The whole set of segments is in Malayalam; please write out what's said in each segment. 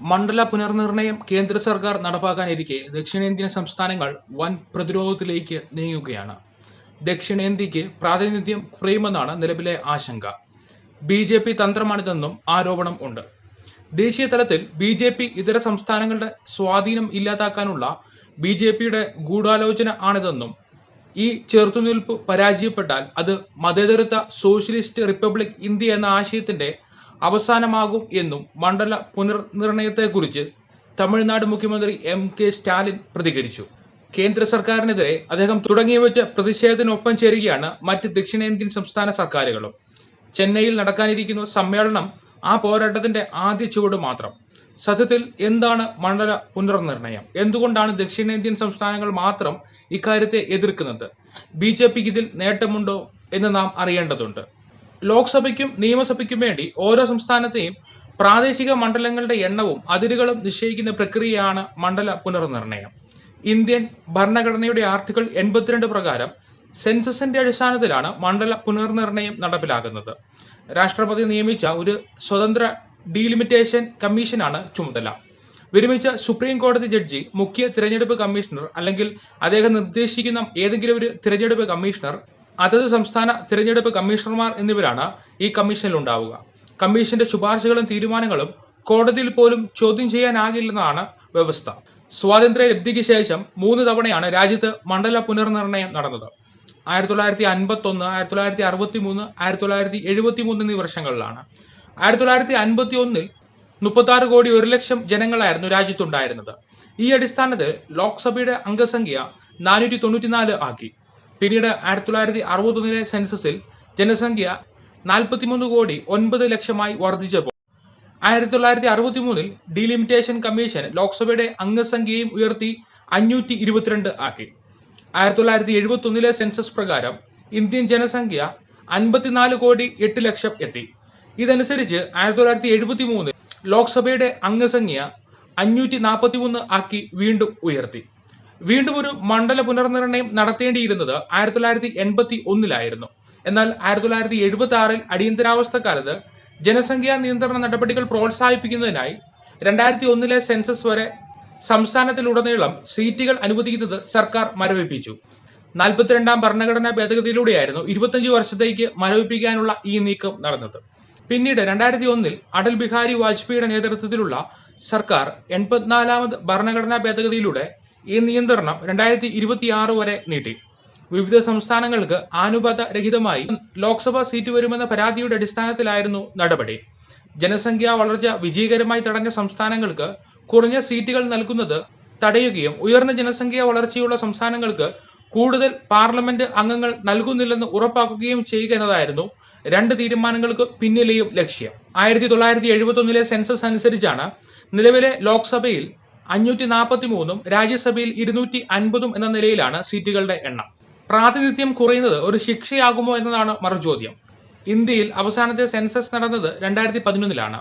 മണ്ഡല പുനർനിർണയം കേന്ദ്ര സർക്കാർ നടപ്പാക്കാനിരിക്കെ ദക്ഷിണേന്ത്യൻ സംസ്ഥാനങ്ങൾ വൻ പ്രതിരോധത്തിലേക്ക് നീങ്ങുകയാണ്. ദക്ഷിണേന്ത്യക്ക് പ്രാതിനിധ്യം കുറയുമെന്നാണ് നിലവിലെ ആശങ്ക. ബി ജെ പി തന്ത്രമാണിതെന്നും ആരോപണം ഉണ്ട്. ദേശീയ തലത്തിൽ ബി ജെ പി ഇതര സംസ്ഥാനങ്ങളുടെ സ്വാധീനം ഇല്ലാതാക്കാനുള്ള ബി ജെ പിയുടെ ഗൂഢാലോചന ആണിതെന്നും ഈ ചെറുത്തുനിൽപ്പ് പരാജയപ്പെട്ടാൽ അത് മതേതരത്വ സോഷ്യലിസ്റ്റ് റിപ്പബ്ലിക് ഇന്ത്യ എന്ന ആശയത്തിന്റെ അവസാനമാകും എന്നും മണ്ഡല പുനർനിർണയത്തെക്കുറിച്ച് തമിഴ്നാട് മുഖ്യമന്ത്രി എം കെ സ്റ്റാലിൻ പ്രതികരിച്ചു. കേന്ദ്ര സർക്കാരിനെതിരെ അദ്ദേഹം തുടങ്ങിവെച്ച പ്രതിഷേധത്തിനൊപ്പം ചേരുകയാണ് മറ്റ് ദക്ഷിണേന്ത്യൻ സംസ്ഥാന സർക്കാരുകളും. ചെന്നൈയിൽ നടക്കാനിരിക്കുന്ന സമ്മേളനം ആ പോരാട്ടത്തിന്റെ ആദ്യ ചുവട് മാത്രം. സത്യത്തിൽ എന്താണ് മണ്ഡല പുനർനിർണയം? എന്തുകൊണ്ടാണ് ദക്ഷിണേന്ത്യൻ സംസ്ഥാനങ്ങൾ മാത്രം ഇക്കാര്യത്തെ എതിർക്കുന്നത്? ബി ജെ പിക്ക് ഇതിൽ നേട്ടമുണ്ടോ എന്ന് നാം അറിയേണ്ടതുണ്ട്. ലോക്സഭയ്ക്കും നിയമസഭയ്ക്കും വേണ്ടി ഓരോ സംസ്ഥാനത്തെയും പ്രാദേശിക മണ്ഡലങ്ങളുടെ എണ്ണവും അതിരുകളും നിശ്ചയിക്കുന്ന പ്രക്രിയയാണ് മണ്ഡല പുനർനിർണയം ഇന്ത്യൻ ഭരണഘടനയുടെ ആർട്ടിക്കിൾ എൺപത്തിരണ്ട് പ്രകാരം സെൻസസിന്റെ അടിസ്ഥാനത്തിലാണ് മണ്ഡല പുനർനിർണയം നടപ്പിലാകുന്നത്. രാഷ്ട്രപതി നിയമിച്ച ഒരു സ്വതന്ത്ര ഡീലിമിറ്റേഷൻ കമ്മീഷനാണ് ചുമതല. വിരമിച്ച സുപ്രീം കോടതി ജഡ്ജി മുഖ്യ തിരഞ്ഞെടുപ്പ് കമ്മീഷണർ അല്ലെങ്കിൽ അദ്ദേഹം നിർദ്ദേശിക്കുന്ന ഏതെങ്കിലും ഒരു തിരഞ്ഞെടുപ്പ് കമ്മീഷണർ അതത് സംസ്ഥാന തിരഞ്ഞെടുപ്പ് കമ്മീഷണർമാർ എന്നിവരാണ് ഈ കമ്മീഷനിൽ ഉണ്ടാവുക കമ്മീഷന്റെ ശുപാർശകളും തീരുമാനങ്ങളും കോടതിയിൽ പോലും ചോദ്യം ചെയ്യാനാകില്ലെന്നാണ് വ്യവസ്ഥ. സ്വാതന്ത്ര്യ ലബ്ധിക്ക് ശേഷം മൂന്ന് തവണയാണ് രാജ്യത്ത് മണ്ഡല പുനർനിർണയം നടന്നത്. ആയിരത്തി തൊള്ളായിരത്തി അൻപത്തി ഒന്ന് ആയിരത്തി തൊള്ളായിരത്തി അറുപത്തി മൂന്ന് ആയിരത്തി തൊള്ളായിരത്തി എഴുപത്തി മൂന്ന് എന്നീ വർഷങ്ങളിലാണ്. ആയിരത്തി തൊള്ളായിരത്തി അൻപത്തി ഒന്നിൽ മുപ്പത്തി ആറ് കോടി ഒരു ലക്ഷം ജനങ്ങളായിരുന്നു രാജ്യത്തുണ്ടായിരുന്നത്. ഈ അടിസ്ഥാനത്തിൽ ലോക്സഭയുടെ അംഗസംഖ്യ നാനൂറ്റി തൊണ്ണൂറ്റിനാല് ആക്കി. പിന്നീട് ആയിരത്തി തൊള്ളായിരത്തി അറുപത്തൊന്നിലെ സെൻസസിൽ ജനസംഖ്യ നാൽപ്പത്തിമൂന്ന് കോടി ഒൻപത് ലക്ഷമായി വർദ്ധിച്ചപ്പോൾ ആയിരത്തി തൊള്ളായിരത്തി അറുപത്തി മൂന്നിൽ ഡീലിമിറ്റേഷൻ കമ്മീഷൻ ലോക്സഭയുടെ അംഗസംഖ്യയും ഉയർത്തി അഞ്ഞൂറ്റി ഇരുപത്തിരണ്ട് ആക്കി. ആയിരത്തി തൊള്ളായിരത്തി എഴുപത്തി ഒന്നിലെ സെൻസസ് പ്രകാരം ഇന്ത്യൻ ജനസംഖ്യ അൻപത്തിനാല് കോടി എട്ട് ലക്ഷം എത്തി. ഇതനുസരിച്ച് ആയിരത്തി തൊള്ളായിരത്തി എഴുപത്തി മൂന്നിൽ ലോക്സഭയുടെ അംഗസംഖ്യ അഞ്ഞൂറ്റി നാൽപ്പത്തി മൂന്ന് ആക്കി വീണ്ടും ഉയർത്തി. വീണ്ടും ഒരു മണ്ഡല പുനർനിർണയം നടത്തേണ്ടിയിരുന്നത് ആയിരത്തി തൊള്ളായിരത്തി എൺപത്തി ഒന്നിലായിരുന്നു എന്നാൽ ആയിരത്തി തൊള്ളായിരത്തി എഴുപത്തി ആറിൽ അടിയന്തരാവസ്ഥ കാലത്ത് ജനസംഖ്യാ നിയന്ത്രണ നടപടികൾ പ്രോത്സാഹിപ്പിക്കുന്നതിനായി രണ്ടായിരത്തി ഒന്നിലെ സെൻസസ് വരെ സംസ്ഥാനത്തിലുടനീളം സീറ്റുകൾ അനുവദിക്കുന്നത് സർക്കാർ മരവിപ്പിച്ചു. നാൽപ്പത്തിരണ്ടാം ഭരണഘടനാ ഭേദഗതിയിലൂടെയായിരുന്നു ഇരുപത്തഞ്ച് വർഷത്തേക്ക് മരവിപ്പിക്കാനുള്ള ഈ നീക്കം നടന്നത്. പിന്നീട് രണ്ടായിരത്തി ഒന്നിൽ അടൽ ബിഹാരി വാജ്പേയിയുടെ നേതൃത്വത്തിലുള്ള സർക്കാർ എൺപത്തിനാലാമത് ഭരണഘടനാ ഭേദഗതിയിലൂടെ ഈ നിയന്ത്രണം രണ്ടായിരത്തി ഇരുപത്തിയാറ് വരെ നീട്ടി. വിവിധ സംസ്ഥാനങ്ങൾക്ക് ആനുപാത രഹിതമായി ലോക്സഭാ സീറ്റ് വരുമെന്ന പരാതിയുടെ അടിസ്ഥാനത്തിലായിരുന്നു നടപടി. ജനസംഖ്യാ വളർച്ച വിജയകരമായി തടഞ്ഞ സംസ്ഥാനങ്ങൾക്ക് കുറഞ്ഞ സീറ്റുകൾ നൽകുന്നത് തടയുകയും ഉയർന്ന ജനസംഖ്യാ വളർച്ചയുള്ള സംസ്ഥാനങ്ങൾക്ക് കൂടുതൽ പാർലമെന്റ് അംഗങ്ങൾ നൽകുന്നില്ലെന്ന് ഉറപ്പാക്കുകയും ചെയ്യുക എന്നതായിരുന്നു രണ്ട് തീരുമാനങ്ങൾക്ക് പിന്നിലെയും ലക്ഷ്യം. ആയിരത്തി തൊള്ളായിരത്തി എഴുപത്തി ഒന്നിലെ സെൻസസ് അനുസരിച്ചാണ് നിലവിലെ ലോക്സഭയിൽ അഞ്ഞൂറ്റി നാൽപ്പത്തി മൂന്നും രാജ്യസഭയിൽ ഇരുന്നൂറ്റി അൻപതും എന്ന നിലയിലാണ് സീറ്റുകളുടെ എണ്ണം. പ്രാതിനിധ്യം കുറയുന്നത് ഒരു ശിക്ഷയാകുമോ എന്നതാണ് മറുചോദ്യം. ഇന്ത്യയിൽ അവസാനത്തെ സെൻസസ് നടന്നത് രണ്ടായിരത്തി പതിനൊന്നിലാണ്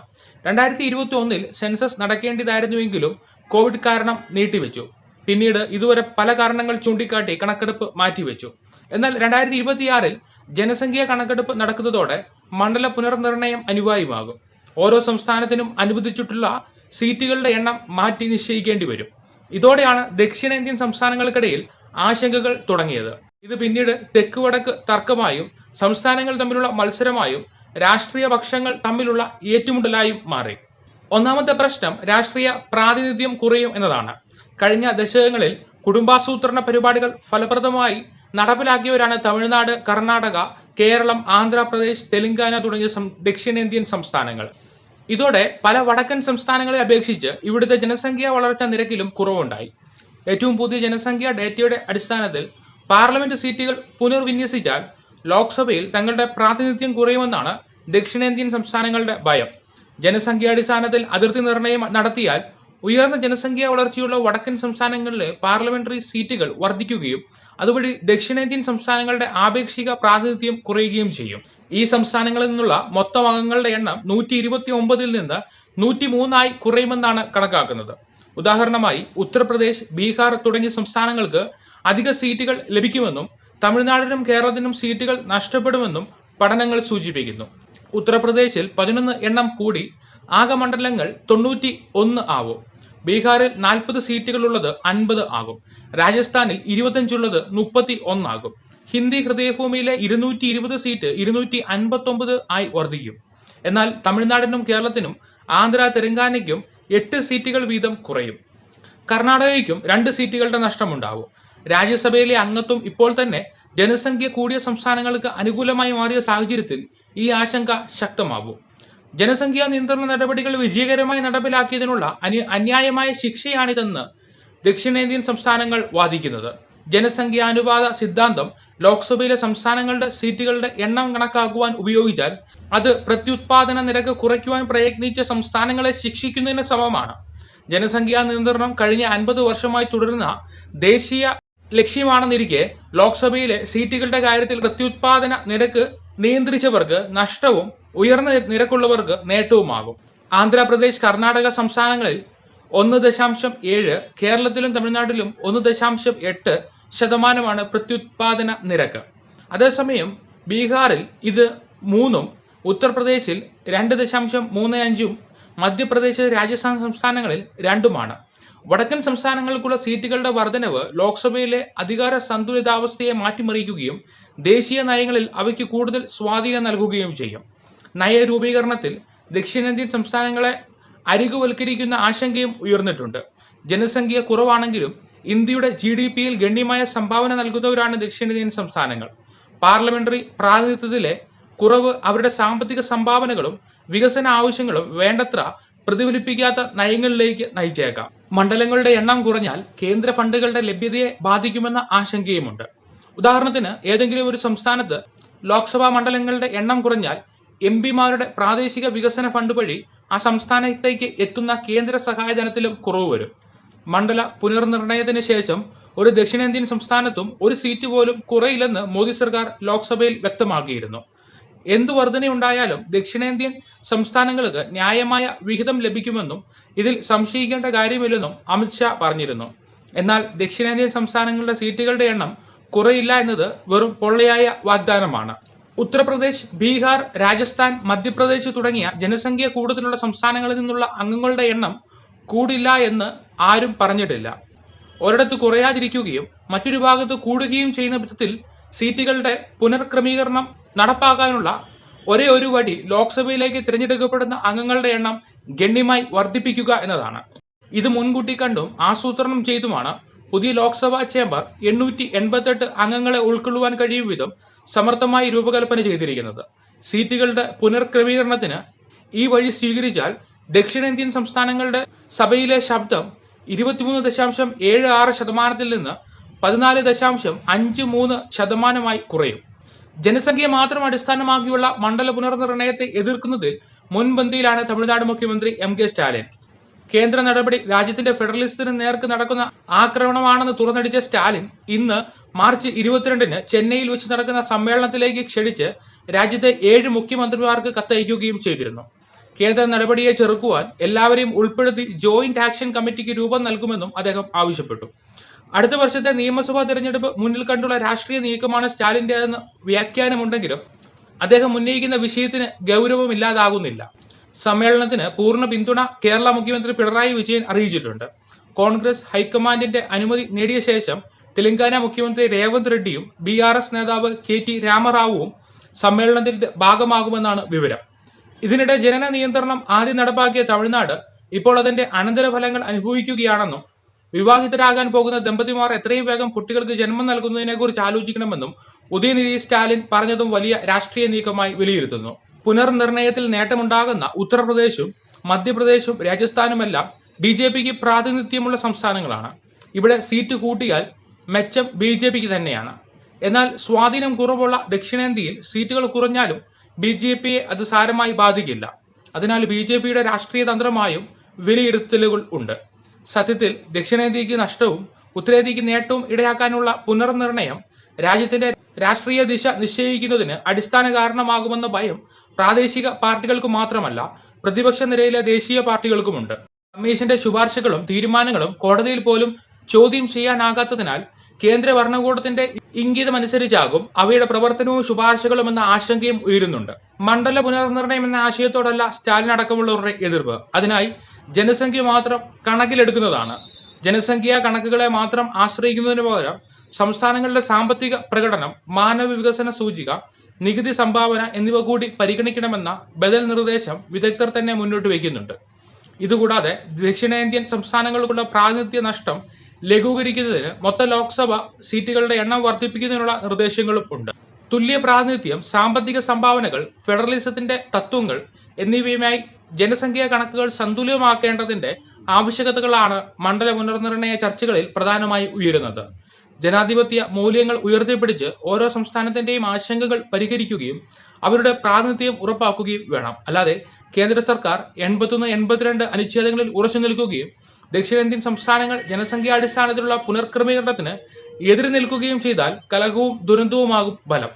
രണ്ടായിരത്തി ഇരുപത്തി ഒന്നിൽ സെൻസസ് നടക്കേണ്ടതായിരുന്നുവെങ്കിലും കോവിഡ് കാരണം നീട്ടിവെച്ചു. പിന്നീട് ഇതുവരെ പല കാരണങ്ങൾ ചൂണ്ടിക്കാട്ടി കണക്കെടുപ്പ് മാറ്റിവെച്ചു. എന്നാൽ രണ്ടായിരത്തി ഇരുപത്തിയാറിൽ ജനസംഖ്യാ കണക്കെടുപ്പ് നടക്കുന്നതോടെ മണ്ഡല പുനർനിർണയം അനിവാര്യമാകും. ഓരോ സംസ്ഥാനത്തിനും അനുവദിച്ചിട്ടുള്ള സീറ്റുകളുടെ എണ്ണം മാറ്റി നിശ്ചയിക്കേണ്ടി വരും. ഇതോടെയാണ് ദക്ഷിണേന്ത്യൻ സംസ്ഥാനങ്ങൾക്കിടയിൽ ആശങ്കകൾ തുടങ്ങിയത്. ഇത് പിന്നീട് തെക്ക് വടക്ക് തർക്കമായും സംസ്ഥാനങ്ങൾ തമ്മിലുള്ള മത്സരമായും രാഷ്ട്രീയ പക്ഷങ്ങൾ തമ്മിലുള്ള ഏറ്റുമുട്ടലായും മാറി. ഒന്നാമത്തെ പ്രശ്നം രാഷ്ട്രീയ പ്രാതിനിധ്യം കുറയും എന്നതാണ്. കഴിഞ്ഞ ദശകങ്ങളിൽ കുടുംബാസൂത്രണ പരിപാടികൾ ഫലപ്രദമായി നടപ്പിലാക്കിയവരാണ് തമിഴ്നാട് കർണാടക കേരളം ആന്ധ്രാപ്രദേശ് തെലങ്കാന തുടങ്ങിയ ദക്ഷിണേന്ത്യൻ സംസ്ഥാനങ്ങൾ. ഇതോടെ പല വടക്കൻ സംസ്ഥാനങ്ങളെ അപേക്ഷിച്ച് ഇവിടുത്തെ ജനസംഖ്യാ വളർച്ചാ നിരക്കിലും കുറവുണ്ടായി. ഏറ്റവും പുതിയ ജനസംഖ്യാ ഡേറ്റയുടെ അടിസ്ഥാനത്തിൽ പാർലമെന്റ് സീറ്റുകൾ പുനർവിന്യസിച്ചാൽ ലോക്സഭയിൽ തങ്ങളുടെ പ്രാതിനിധ്യം കുറയുമെന്നാണ് ദക്ഷിണേന്ത്യൻ സംസ്ഥാനങ്ങളുടെ ഭയം. ജനസംഖ്യാടിസ്ഥാനത്തിൽ അതിർത്തി നിർണയം നടത്തിയാൽ ഉയർന്ന ജനസംഖ്യാ വളർച്ചയുള്ള വടക്കൻ സംസ്ഥാനങ്ങളിലെ പാർലമെന്ററി സീറ്റുകൾ വർദ്ധിക്കുകയും അതുവഴി ദക്ഷിണേന്ത്യൻ സംസ്ഥാനങ്ങളുടെ ആപേക്ഷിക പ്രാതിനിധ്യം കുറയുകയും ചെയ്യും. ഈ സംസ്ഥാനങ്ങളിൽ നിന്നുള്ള മൊത്തം അംഗങ്ങളുടെ എണ്ണം നൂറ്റി ഇരുപത്തി ഒമ്പതിൽ നിന്ന് നൂറ്റി മൂന്നായി കുറയുമെന്നാണ് കണക്കാക്കുന്നത്. ഉദാഹരണമായി ഉത്തർപ്രദേശ് ബീഹാർ തുടങ്ങിയ സംസ്ഥാനങ്ങൾക്ക് അധിക സീറ്റുകൾ ലഭിക്കുമെന്നും തമിഴ്നാടിനും കേരളത്തിനും സീറ്റുകൾ നഷ്ടപ്പെടുമെന്നും പഠനങ്ങൾ സൂചിപ്പിക്കുന്നു. ഉത്തർപ്രദേശിൽ പതിനൊന്ന് എണ്ണം കൂടി ആകെ മണ്ഡലങ്ങൾ തൊണ്ണൂറ്റി ഒന്ന് ആവും. ബീഹാറിൽ നാൽപ്പത് സീറ്റുകളുള്ളത് അൻപത് ആകും. രാജസ്ഥാനിൽ ഇരുപത്തഞ്ചുള്ളത് മുപ്പത്തി ഒന്നാകും ഹിന്ദി ഹൃദയഭൂമിയിലെ ഇരുന്നൂറ്റി ഇരുപത് സീറ്റ് ഇരുന്നൂറ്റി അൻപത്തി ഒമ്പത് ആയി വർദ്ധിക്കും. എന്നാൽ തമിഴ്നാടിനും കേരളത്തിനും ആന്ധ്ര തെലങ്കാനയ്ക്കും എട്ട് സീറ്റുകൾ വീതം കുറയും. കർണാടകയ്ക്കും രണ്ട് സീറ്റുകളുടെ നഷ്ടമുണ്ടാവും. രാജ്യസഭയിലെ അംഗത്വം ഇപ്പോൾ തന്നെ ജനസംഖ്യ കൂടിയ സംസ്ഥാനങ്ങൾക്ക് അനുകൂലമായി മാറിയ സാഹചര്യത്തിൽ ഈ ആശങ്ക ശക്തമാവും ജനസംഖ്യാ നിയന്ത്രണ നടപടികൾ വിജയകരമായി നടപ്പിലാക്കിയതിനുള്ള അനി അന്യായമായ ശിക്ഷയാണിതെന്ന് ദക്ഷിണേന്ത്യൻ സംസ്ഥാനങ്ങൾ വാദിക്കുന്നത്. ജനസംഖ്യാനുപാത സിദ്ധാന്തം ലോക്സഭയിലെ സംസ്ഥാനങ്ങളുടെ സീറ്റുകളുടെ എണ്ണം കണക്കാക്കുവാൻ ഉപയോഗിച്ചാൽ അത് പ്രത്യുത്പാദന നിരക്ക് കുറയ്ക്കുവാൻ പ്രയത്നിച്ച സംസ്ഥാനങ്ങളെ ശിക്ഷിക്കുന്നതിന് സമമാണ്. ജനസംഖ്യാ നിയന്ത്രണം കഴിഞ്ഞ അൻപത് വർഷമായി തുടരുന്ന ദേശീയ ലക്ഷ്യമാണെന്നിരിക്കെ ലോക്സഭയിലെ സീറ്റുകളുടെ കാര്യത്തിൽ പ്രത്യുത്പാദന നിരക്ക് നിയന്ത്രിച്ചവർക്ക് നഷ്ടവും ഉയർന്ന നിരക്കുള്ളവർക്ക് നേട്ടവുമാകും. ആന്ധ്രാപ്രദേശ് കർണാടക സംസ്ഥാനങ്ങളിൽ ഒന്ന് ദശാംശം ഏഴ് കേരളത്തിലും തമിഴ്നാട്ടിലും ഒന്ന് ദശാംശം എട്ട് ശതമാനമാണ് പ്രത്യുത്പാദന നിരക്ക്. അതേസമയം ബീഹാറിൽ ഇത് മൂന്നും ഉത്തർപ്രദേശിൽ രണ്ട് ദശാംശം മൂന്ന് അഞ്ചും മധ്യപ്രദേശ് രാജസ്ഥാൻ സംസ്ഥാനങ്ങളിൽ രണ്ടുമാണ്. വടക്കൻ സംസ്ഥാനങ്ങൾക്കുള്ള സീറ്റുകളുടെ വർധനവ് ലോക്സഭയിലെ അധികാര സന്തുലിതാവസ്ഥയെ മാറ്റിമറിക്കുകയും ദേശീയ നയങ്ങളിൽ അവയ്ക്ക് കൂടുതൽ സ്വാധീനം നൽകുകയും ചെയ്യും. നയരൂപീകരണത്തിൽ ദക്ഷിണേന്ത്യൻ സംസ്ഥാനങ്ങളെ അരികുവൽക്കരിക്കുന്ന ആശങ്കയും ഉയർന്നിട്ടുണ്ട്. ജനസംഖ്യ കുറവാണെങ്കിലും ഇന്ത്യയുടെ ജി ഡി പിയിൽ ഗണ്യമായ സംഭാവന നൽകുന്നവരാണ് ദക്ഷിണേന്ത്യൻ സംസ്ഥാനങ്ങൾ. പാർലമെന്ററി പ്രാതിനിധ്യത്തിലെ കുറവ് അവരുടെ സാമ്പത്തിക സംഭാവനകളും വികസന ആവശ്യങ്ങളും വേണ്ടത്ര പ്രതിഫലിപ്പിക്കാത്ത നയങ്ങളിലേക്ക് നയിച്ചേക്കാം. മണ്ഡലങ്ങളുടെ എണ്ണം കുറഞ്ഞാൽ കേന്ദ്ര ഫണ്ടുകളുടെ ലഭ്യതയെ ബാധിക്കുമെന്ന ആശങ്കയുമുണ്ട്. ഉദാഹരണത്തിന് ഏതെങ്കിലും ഒരു സംസ്ഥാനത്ത് ലോക്സഭാ മണ്ഡലങ്ങളുടെ എണ്ണം കുറഞ്ഞാൽ എം പിമാരുടെ പ്രാദേശിക വികസന ഫണ്ട് വഴി ആ സംസ്ഥാനത്തേക്ക് എത്തുന്ന കേന്ദ്ര സഹായധനത്തിലും കുറവ് വരും. മണ്ഡല പുനർനിർണയത്തിന് ശേഷം ഒരു ദക്ഷിണേന്ത്യൻ സംസ്ഥാനത്തും ഒരു സീറ്റ് പോലും കുറയില്ലെന്ന് മോദി സർക്കാർ ലോക്സഭയിൽ വ്യക്തമാക്കിയിരുന്നു. എന്തു വർധനയുണ്ടായാലും ദക്ഷിണേന്ത്യൻ സംസ്ഥാനങ്ങൾക്ക് ന്യായമായ വിഹിതം ലഭിക്കുമെന്നും ഇതിൽ സംശയിക്കേണ്ട കാര്യമില്ലെന്നും അമിത്ഷാ പറഞ്ഞിരുന്നു. എന്നാൽ ദക്ഷിണേന്ത്യൻ സംസ്ഥാനങ്ങളുടെ സീറ്റുകളുടെ എണ്ണം കുറയില്ല എന്നത് വെറും പൊള്ളയായ വാഗ്ദാനമാണ്. ഉത്തർപ്രദേശ് ബീഹാർ രാജസ്ഥാൻ മധ്യപ്രദേശ് തുടങ്ങിയ ജനസംഖ്യ കൂടുതലുള്ള സംസ്ഥാനങ്ങളിൽ നിന്നുള്ള അംഗങ്ങളുടെ എണ്ണം കൂടില്ല എന്ന് ആരും പറഞ്ഞിട്ടില്ല. ഒരിടത്ത് കുറയാതിരിക്കുകയും മറ്റൊരു ഭാഗത്ത് കൂടുകയും ചെയ്യുന്ന വിധത്തിൽ സീറ്റുകളുടെ പുനർക്രമീകരണം നടപ്പാക്കാനുള്ള ഒരേ ഒരു വഴി ലോക്സഭയിലേക്ക് തിരഞ്ഞെടുക്കപ്പെടുന്ന അംഗങ്ങളുടെ എണ്ണം ഗണ്യമായി വർദ്ധിപ്പിക്കുക എന്നതാണ്. ഇത് മുൻകൂട്ടി കണ്ടും ആസൂത്രണം ചെയ്തുമാണ് പുതിയ ലോക്സഭാ ചേംബർ എണ്ണൂറ്റി എൺപത്തെട്ട് അംഗങ്ങളെ ഉൾക്കൊള്ളുവാൻ കഴിയും വിധം സമർത്ഥമായി രൂപകൽപ്പന ചെയ്തിരിക്കുന്നത്. സീറ്റുകളുടെ പുനർക്രമീകരണത്തിന് ഈ വഴി സ്വീകരിച്ചാൽ ദക്ഷിണേന്ത്യൻ സംസ്ഥാനങ്ങളുടെ സഭയിലെ ശബ്ദം ഇരുപത്തിമൂന്ന് ദശാംശം ഏഴ് ആറ് ശതമാനത്തിൽ നിന്ന് പതിനാല് ദശാംശം അഞ്ച് മൂന്ന് ശതമാനമായി കുറയും. ജനസംഖ്യ മാത്രം അടിസ്ഥാനമാക്കിയുള്ള മണ്ഡല പുനർനിർണയത്തെ എതിർക്കുന്നതിൽ മുൻപന്തിയിലാണ് തമിഴ്നാട് മുഖ്യമന്ത്രി എം കെ സ്റ്റാലിൻ. കേന്ദ്ര നടപടി രാജ്യത്തിന്റെ ഫെഡറലിസത്തിന് നേർക്ക് നടക്കുന്ന ആക്രമണമാണെന്ന് തുറന്നടിച്ച സ്റ്റാലിൻ ഇന്ന് മാർച്ച് ഇരുപത്തിരണ്ടിന് ചെന്നൈയിൽ വെച്ച് നടക്കുന്ന സമ്മേളനത്തിലേക്ക് ക്ഷണിച്ച് രാജ്യത്തെ ഏഴ് മുഖ്യമന്ത്രിമാർക്ക് കത്തയക്കുകയും ചെയ്തിരുന്നു. കേന്ദ്ര നടപടിയെ ചെറുക്കുവാൻ എല്ലാവരെയും ഉൾപ്പെടുത്തി ജോയിന്റ് ആക്ഷൻ കമ്മിറ്റിക്ക് രൂപം നൽകുമെന്നും അദ്ദേഹം ആവശ്യപ്പെട്ടു. അടുത്ത വർഷത്തെ നിയമസഭാ തെരഞ്ഞെടുപ്പ് മുന്നിൽ കണ്ടുള്ള രാഷ്ട്രീയ നീക്കമാണ് സ്റ്റാലിന്റേതെന്ന് വ്യാഖ്യാനമുണ്ടെങ്കിലും അദ്ദേഹം ഉന്നയിക്കുന്ന വിഷയത്തിന് ഗൗരവമില്ലാതാകുന്നില്ല സമ്മേളനത്തിന് പൂർണ പിന്തുണ കേരള മുഖ്യമന്ത്രി പിണറായി വിജയൻ അറിയിച്ചിട്ടുണ്ട്. കോൺഗ്രസ് ഹൈക്കമാൻഡിന്റെ അനുമതി നേടിയ ശേഷം തെലങ്കാന മുഖ്യമന്ത്രി രേവന്ത് റെഡ്ഡിയും ബി ആർ എസ് നേതാവ് കെ ടി രാമറാവുവും സമ്മേളനത്തിന്റെ ഭാഗമാകുമെന്നാണ് വിവരം. ഇതിനിടെ ജനന നിയന്ത്രണം ആദ്യം നടപ്പാക്കിയ തമിഴ്നാട് ഇപ്പോൾ അതിന്റെ അനന്തരഫലങ്ങൾ അനുഭവിക്കുകയാണെന്നും വിവാഹിതരാകാൻ പോകുന്ന ദമ്പതിമാർ എത്രയും വേഗം കുട്ടികൾക്ക് ജന്മം നൽകുന്നതിനെ കുറിച്ച് ആലോചിക്കണമെന്നും ഉദയനിധി സ്റ്റാലിൻ പറഞ്ഞതും വലിയ രാഷ്ട്രീയ നീക്കമായി വിലയിരുത്തുന്നു. പുനർനിർണയത്തിൽ നേട്ടമുണ്ടാകുന്ന ഉത്തർപ്രദേശും മധ്യപ്രദേശും രാജസ്ഥാനുമെല്ലാം ബി ജെ പിക്ക് പ്രാതിനിധ്യമുള്ള സംസ്ഥാനങ്ങളാണ്. ഇവിടെ സീറ്റ് കൂട്ടിയാൽ മെച്ചം ബി ജെ പിക്ക് തന്നെയാണ്. എന്നാൽ സ്വാധീനം കുറവുള്ള ദക്ഷിണേന്ത്യയിൽ സീറ്റുകൾ കുറഞ്ഞാലും ബി ജെ പിയെ അത് സാരമായി ബാധിക്കില്ല. അതിനാൽ ബി ജെ പിയുടെ രാഷ്ട്രീയ തന്ത്രമായും വിലയിരുത്തലുകൾ ഉണ്ട്. സത്യത്തിൽ ദക്ഷിണേന്ത്യക്ക് നഷ്ടവും ഉത്തരേന്ത്യക്ക് നേട്ടവും ഇടയാക്കാനുള്ള പുനർനിർണയം രാജ്യത്തിന്റെ രാഷ്ട്രീയ ദിശ നിശ്ചയിക്കുന്നതിന് അടിസ്ഥാന കാരണമാകുമെന്ന ഭയം പ്രാദേശിക പാർട്ടികൾക്ക് മാത്രമല്ല പ്രതിപക്ഷ നിരയിലെ ദേശീയ പാർട്ടികൾക്കുമുണ്ട്. കമ്മീഷന്റെ ശുപാർശകളും തീരുമാനങ്ങളും കോടതിയിൽ പോലും ചോദ്യം ചെയ്യാനാകാത്തതിനാൽ കേന്ദ്ര ഭരണകൂടത്തിന്റെ ഇംഗിതമനുസരിച്ചാകും. അവയുടെ പ്രവർത്തനവും ശുപാർശകളും എന്ന ആശങ്കയും ഉയരുന്നുണ്ട്. മണ്ഡല പുനർനിർണയം എന്ന ആശയത്തോടല്ല സ്റ്റാലിൻ അടക്കമുള്ളവരുടെ എതിർപ്പ്. അതിനായി ജനസംഖ്യ മാത്രം കണക്കിലെടുക്കുന്നതാണ്. ജനസംഖ്യാ കണക്കുകളെ മാത്രം ആശ്രയിക്കുന്നതിന് പകരം സംസ്ഥാനങ്ങളുടെ സാമ്പത്തിക പ്രകടനം മാനവ വികസന സൂചിക നികുതി സംഭാവന എന്നിവ കൂടി പരിഗണിക്കണമെന്ന ബദൽ നിർദ്ദേശം വിദഗ്ധർ തന്നെ മുന്നോട്ട് വയ്ക്കുന്നുണ്ട്. ഇതുകൂടാതെ ദക്ഷിണേന്ത്യൻ സംസ്ഥാനങ്ങൾക്കുള്ള പ്രാതിനിധ്യ നഷ്ടം ലഘൂകരിക്കുന്നതിന് മൊത്തം ലോക്സഭ സീറ്റുകളുടെ എണ്ണം വർദ്ധിപ്പിക്കുന്നതിനുള്ള നിർദ്ദേശങ്ങളും ഉണ്ട്. തുല്യ പ്രാതിനിധ്യം സാമ്പത്തിക സംഭാവനകൾ ഫെഡറലിസത്തിന്റെ തത്വങ്ങൾ എന്നിവയുമായി ജനസംഖ്യാ കണക്കുകൾ സന്തുലിതമാക്കേണ്ടതിന്റെ ആവശ്യകതകളാണ് മണ്ഡല പുനർനിർണയ ചർച്ചകളിൽ പ്രധാനമായി ഉയരുന്നത്. ജനാധിപത്യ മൂല്യങ്ങൾ ഉയർത്തിപ്പിടിച്ച് ഓരോ സംസ്ഥാനത്തിന്റെയും ആശങ്കകൾ പരിഹരിക്കുകയും അവരുടെ പ്രാതിനിധ്യം ഉറപ്പാക്കുകയും വേണം. അല്ലാതെ കേന്ദ്ര സർക്കാർ എൺപത്തൊന്ന് എൺപത്തിരണ്ട് അനുച്ഛേദങ്ങളിൽ ഉറച്ചു നിൽക്കുകയും ദക്ഷിണേന്ത്യൻ സംസ്ഥാനങ്ങൾ ജനസംഖ്യാടിസ്ഥാനത്തിലുള്ള പുനർക്രമീകരണത്തിന് എതിര് നിൽക്കുകയും ചെയ്താൽ കലഹവും ദുരന്തവുമാകും ഫലം.